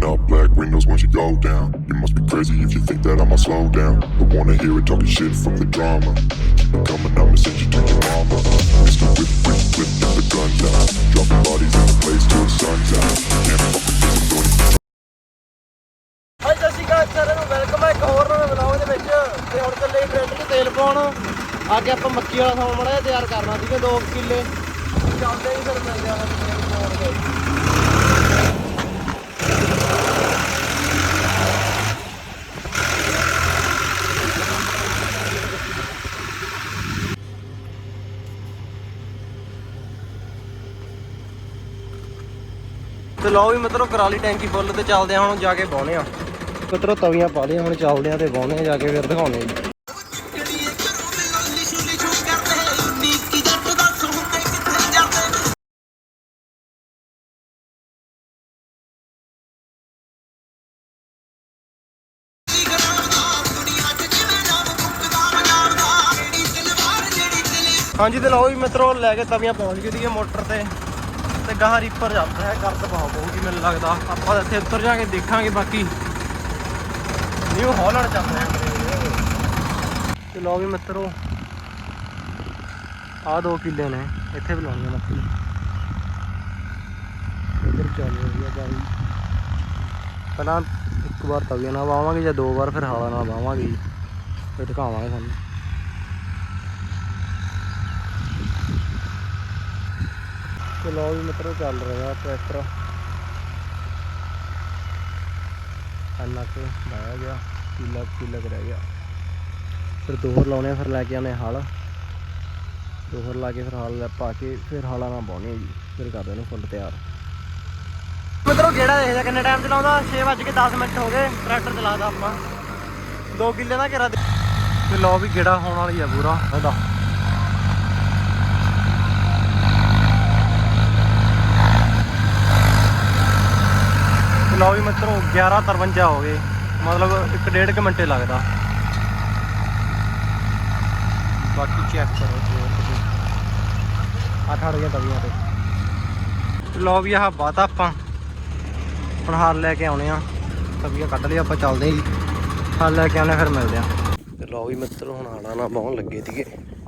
Rolling up black windows once you go down. You must be crazy if you think that I'ma slow down. Don't wanna hear it talking shit from the drama. Keep it coming, I'ma send you to your mama. Mr. Whip, whip, whip, get the guns out. Dropping bodies in the place till the sun's out. Can't fuck with this, I'm doing it. ਹਾਂ ਸਤਿ ਸ਼੍ਰੀ ਅਕਾਲ ਸਾਰਿਆਂ ਨੂੰ welcome ਹੈ ਇੱਕ ਹੋਰ ਨਵੇਂ vlog ਦੇ ਵਿੱਚ ਤੇ ਹੁਣ ਚੱਲੇ ਟਰੈਕਟਰ 'ਚ ਤੇਲ ਪਾਉਣ ਆ ਕੇ ਆਪਾਂ ਮੱਕੀ ਵਾਲਾ ਸੌਣ ਮੜਾ ਤਿਆਰ ਕਰਨਾ ਸੀਗਾ 2 ਕਿੱਲੇ ਚੱਲਦੇ ਹੀ ਫਿਰ ਮਿਲਦੇ ਆ ਤੇਲ ਪਾਉਣ ਦੇ ਤੇ ਲਓ ਵੀ ਮਤਲਬ ਕਰਾ ਲਈ ਟੈਂਕੀ ਫੁੱਲ ਤੇ ਚੱਲਦੇ ਹਾਂ ਹੁਣ ਜਾ ਕੇ ਬਾਉਣੇ ਆ ਮਤਲਬ ਤਵੀਆਂ ਪਾ ਲਈਆਂ, ਹੁਣ ਚੱਲਦੇ ਆ ਤੇ ਬਾਉਣੇ ਜਾ ਕੇ ਫਿਰ ਦਿਖਾਉਣੇ ਜੀ। ਹਾਂਜੀ ਤੇ ਲਓ ਵੀ ਮਿੱਤਰੋ ਲੈ ਕੇ ਤਵੀਆਂ ਪਹੁੰਚ ਗਈ ਦੀ ਮੋਟਰ ਤੇ। ਤੇ ਗਾਹ ਰੀਪਰ ਜਾਂਦਾ ਹੈ ਕਰਦ ਪਾਉ ਪਊਗੀ ਮੈਨੂੰ ਲੱਗਦਾ। ਆਪਾਂ ਤਾਂ ਇੱਥੇ ਉੱਤਰ ਜਾ ਕੇ ਦੇਖਾਂਗੇ ਬਾਕੀ। ਨਿਊ ਹਾਲੈਂਡ ਚੱਲ ਰਿਹਾ। ਤੇ ਲਓ ਵੀ ਮਿੱਤਰੋ ਆ ਦੋ ਕਿੱਲੇ ਨੇ, ਇੱਥੇ ਬੁਲਾਉਣੀਆਂ ਮੱਕੀ। ਇੱਧਰ ਚੱਲ ਰਹੀ ਆ ਗਾੜੀ ਪਹਿਲਾਂ ਇੱਕ ਵਾਰ ਤਵੀਆਂ ਨਾਲ ਵਾਵਾਂਗੇ ਜਾਂ ਦੋ ਵਾਰ ਫਿਰ ਹਾਲਾ ਨਾਲ ਵਾਵਾਂਗੇ ਜੀ। ਫਿਰ ਦਿਖਾਵਾਂਗੇ ਤੁਹਾਨੂੰ। ਤੇ ਲਓ ਵੀ ਮਿੱਤਰੋ ਚੱਲ ਰਿਹਾ ਟਰੈਕਟਰ। ਇੰਨਾ ਕੁ ਲਾਇਆ ਗਿਆ ਕਿੱਲਾ ਕਿੱਲਾ ਰਹਿ ਗਿਆ। ਫਿਰ ਦੋਹਰ ਲਾਉਣੇ ਫਿਰ ਲੈ ਕੇ ਆਉਣੇ ਹਲ। ਦੋਹਰ ਲਾ ਕੇ ਫਿਰ ਹਲ ਲੈ ਪਾ ਕੇ ਫਿਰ ਹਲਾਂ ਨਾਲ ਪਾਉਣੇ ਜੀ ਫਿਰ ਕਰਦੇ ਇਹਨੂੰ ਫੁੱਲ ਤਿਆਰ। ਮਿੱਤਰੋ ਕਿਹੜਾ ਦੇਖਦਾ ਕਿੰਨੇ ਟਾਈਮ ਚਲਾਉਂਦਾ 6:10 ਮਿੰਟ ਹੋ ਗਏ ਟਰੈਕਟਰ ਚਲਾਦਾ ਆਪਾਂ। 2 ਕਿੱਲੇ ਦਾ ਘੇਰਾ ਦੇ ਤੇ ਲਓ ਵੀ ਗੇੜਾ ਹੋਣ ਵਾਲੀ ਆ ਪੂਰਾ ਉਹਦਾ। ਲਓ ਵੀ ਮਿੱਤਰੋ 11:53 ਹੋ ਗਏ। ਮਤਲਬ 1.5 ਕੁ ਮਿੰਟੇ ਲੱਗਦਾ। ਬਾਕੀ ਚੈੱਕ ਕਰੋ ਜੀ ਤੁਸੀਂ। ਅੱਠ ਗਿਆ ਤਵੀਆਂ ਤੇ। ਲਓ ਵੀ ਆਹ ਬਾਤ ਆਪਾਂ। ਹੁਣ ਹਾਲ ਲੈ ਕੇ ਆਉਣੇ ਆ। ਤਵੀਆਂ ਕੱਢ ਲਈ ਆਪਾਂ ਚੱਲਦੇ ਜੀ। ਹਾਲ ਲੈ ਕੇ ਆਉਣੇ ਫਿਰ ਮਿਲਦੇ ਆ ਤੇ ਲਓ ਵੀ ਮਿੱਤਰ, ਹੁਣ ਹਾਲਾਂ ਨਾਲ ਬਾਹਣ ਲੱਗੇ ਸੀਗੇ।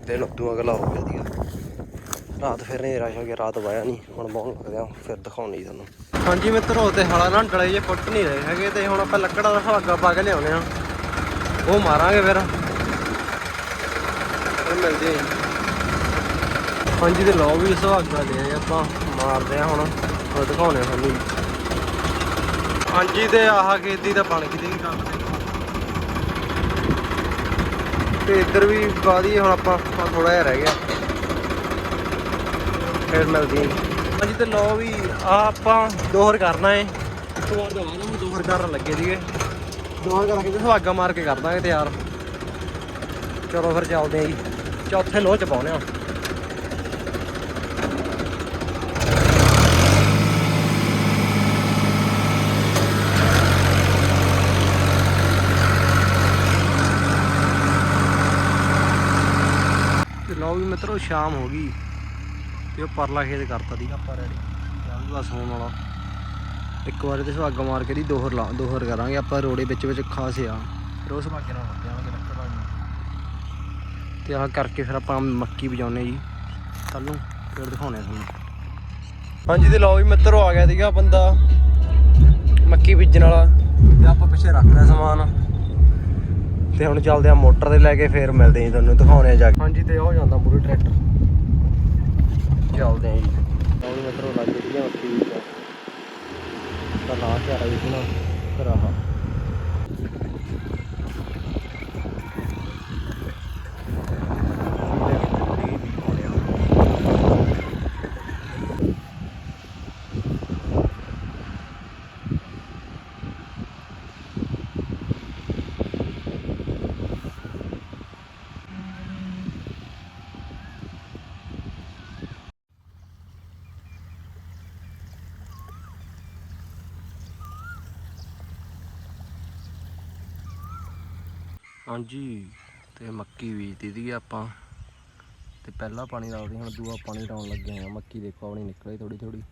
ਦਿਨ ਉਦੋਂ ਅਗਲਾ ਹੋ ਗਿਆ ਸੀਗਾ। ਰਾਤ ਫਿਰ ਹਨੇਰਾ ਹੋ ਗਿਆ, ਰਾਤ ਵਾਇਆ ਨਹੀਂ ਹੁਣ ਬਾਹਣ ਲੱਗਦੇ ਆ ਫਿਰ ਦਿਖਾਉਣੀ ਤੁਹਾਨੂੰ। ਹਾਂਜੀ ਮਿੱਤਰੋ, ਤੇ ਹਾਲਾਂ ਨਾਲ ਡਲੇ ਜੇ ਫੁੱਟ ਨਹੀਂ ਰਹੇ ਹੈਗੇ, ਤੇ ਹੁਣ ਆਪਾਂ ਲੱਕੜਾਂ ਦਾ ਸੁਹਾਗਾ ਪਾ ਕੇ ਲਿਆਉਣੇ ਆ। ਉਹ ਮਾਰਾਂਗੇ ਫਿਰ। ਮਿਲਦੇ ਆ ਹਾਂਜੀ, ਤੇ ਲਓ ਵੀ ਸੁਹਾਗਾ ਲਿਆ ਆਪਾਂ, ਮਾਰਦੇ ਆ ਹੁਣ ਉਹ ਦਿਖਾਉਣੇ ਤੁਹਾਨੂੰ। ਹਾਂਜੀ, ਤੇ ਆਹ ਖੇਤੀ ਤਾਂ ਬਣ ਗਈ ਦੀ ਕੰਮ ਤੇ। ਇੱਧਰ ਵੀ ਬਾਦੀ ਹੁਣ ਆਪਾਂ ਥੋੜਾ ਜਿਹਾ ਰਹਿ ਗਿਆ। ਫਿਰ ਮਿਲਦੀ। ਹਾਂਜੀ ਤੇ ਲਓ ਵੀ ਆ ਆਪਾਂ ਦੋਹਰ ਕਰਨਾ ਏ। ਇੱਕ ਵਾਰ ਨੂੰ ਦੋਹਰ ਕਰਨ ਲੱਗੇ ਸੀਗੇ। ਦੋਹਰ ਕਰਕੇ ਤੇ ਸੁਹਾਗਾ ਮਾਰ ਕੇ ਕਰ ਦਾਂਗੇ ਤਿਆਰ। ਚਲੋ ਫਿਰ ਚੱਲਦੇ ਆਂ ਜੀ। ਚੌਥੇ ਲੋਹ ਚ ਪਾਉਣੇ ਆ ਲਓ ਵੀ ਮਿੱਤਰੋ ਸ਼ਾਮ ਹੋ ਗਈ। ਤੇ ਉਹ ਪਰਲਾ ਖੇਤ ਕਰਤਾ ਦੀ ਆਪਾਂ ਰੈਡੀ। ਚੱਲ ਬਸ ਹੋਣ ਵਾਲਾ। ਇੱਕ ਵਾਰ ਤੇ ਸੁਹਾਗਾ ਮਾਰ ਕੇ ਦੀ ਦੋਹਰ ਲਾ ਦੋਹਰ ਕਰਾਂਗੇ। ਆਪਾਂ ਰੋੜੇ ਵਿੱਚ ਵਿੱਚ ਖਾਸ ਆ। ਫਿਰ ਉਸ ਸੁਹਾਗੇ ਨਾਲ ਵਰਤਿਆਂਗੇ ਲੱਕੜਾਂ ਨੂੰ ਤੇ ਆਹ ਕਰਕੇ ਫਿਰ ਆਪਾਂ ਮੱਕੀ ਵਜਾਉਨੇ ਜੀ। ਕੱਲ ਨੂੰ ਫਿਰ ਦਿਖਾਉਣੇ ਆ ਤੁਹਾਨੂੰ। ਹਾਂਜੀ ਤੇ ਲਓ ਵੀ ਮਿੱਤਰੋ ਆ ਗਿਆ ਸੀਗਾ ਬੰਦਾ। ਮੱਕੀ ਬੀਜਣ ਵਾਲਾ। ਤੇ ਆਪਾਂ ਪਿੱਛੇ ਰੱਖਣਾ ਸਮਾਨ। ਤੇ ਹੁਣ ਚੱਲਦੇ ਆ ਮੋਟਰ ਤੇ ਲੈ ਕੇ ਫੇਰ ਮਿਲਦੇ ਆਂ ਤੁਹਾਨੂੰ। ਦਿਖਾਉਣੇ ਆ ਜਾ ਕੇ। ਹਾਂਜੀ ਤੇ ਉਹ ਜਾਂਦਾ ਪੂਰੇ ਟਰੈਕਟਰ। ਚੱਲਦੇ ਆਂ ਜੀ। ਉਹ ਮਿੱਤਰੋ ਲੱਗ ਗਈ ਆ ਮੱਕੀ ਵਿੱਚ ਤਾਂ ਲਾ ਕੇ ਆ ਰਹੀ ਸੀ ਹਾਂਜੀ, ਤੇ ਮੱਕੀ ਬੀਜਤੀ ਦੀ ਆਪਾਂ। ਤੇ ਪਹਿਲਾ ਪਾਣੀ ਲਾਉਂਦੇ ਹੁਣ ਦੂਆ ਪਾਣੀ ਲਾਉਣ ਲੱਗੇ ਆ। ਮੱਕੀ ਦੇਖੋ, ਆਪਣੀ ਨਿਕਲ ਰਹੀ ਥੋੜੀ ਥੋੜੀ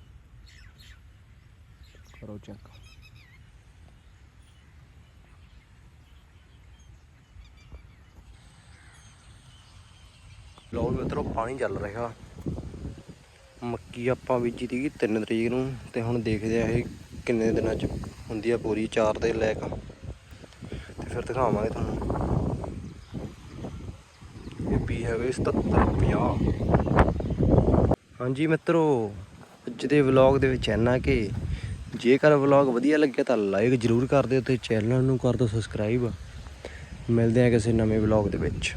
ਕਰੋ ਚੈੱਕ ਲੋ ਮਿੱਤਰੋ, ਪਾਣੀ ਚੱਲ ਰਿਹਾ। ਮੱਕੀ ਆਪਾਂ ਬੀਜੀ ਦੀ 3 ਤਰੀਕ ਨੂੰ, ਤੇ ਹੁਣ ਦੇਖਦੇ ਆ ਇਹ ਕਿੰਨੇ ਦਿਨਾਂ ਚ ਹੁੰਦੀ ਆ ਪੂਰੀ 4 ਦੇ ਲੈਕ ਤੇ ਫਿਰ ਦਿਖਾਵਾਂਗੇ ਤੁਹਾਨੂੰ। ਹੈਗੇ 77 50 ਹਾਂਜੀ ਮਿੱਤਰੋ, ਅੱਜ ਦੇ ਵਲੌਗ ਦੇ ਵਿੱਚ ਇੰਨਾ ਕਿ ਜੇਕਰ ਵਲੌਗ ਵਧੀਆ ਲੱਗਿਆ ਤਾਂ ਲਾਈਕ ਜ਼ਰੂਰ ਕਰ ਦਿਓ ਤੇ ਚੈਨਲ ਨੂੰ ਕਰ ਦਿਓ ਸਬਸਕ੍ਰਾਈਬ। ਮਿਲਦੇ ਆ ਕਿਸੇ ਨਵੇਂ ਵਲੌਗ ਦੇ ਵਿੱਚ।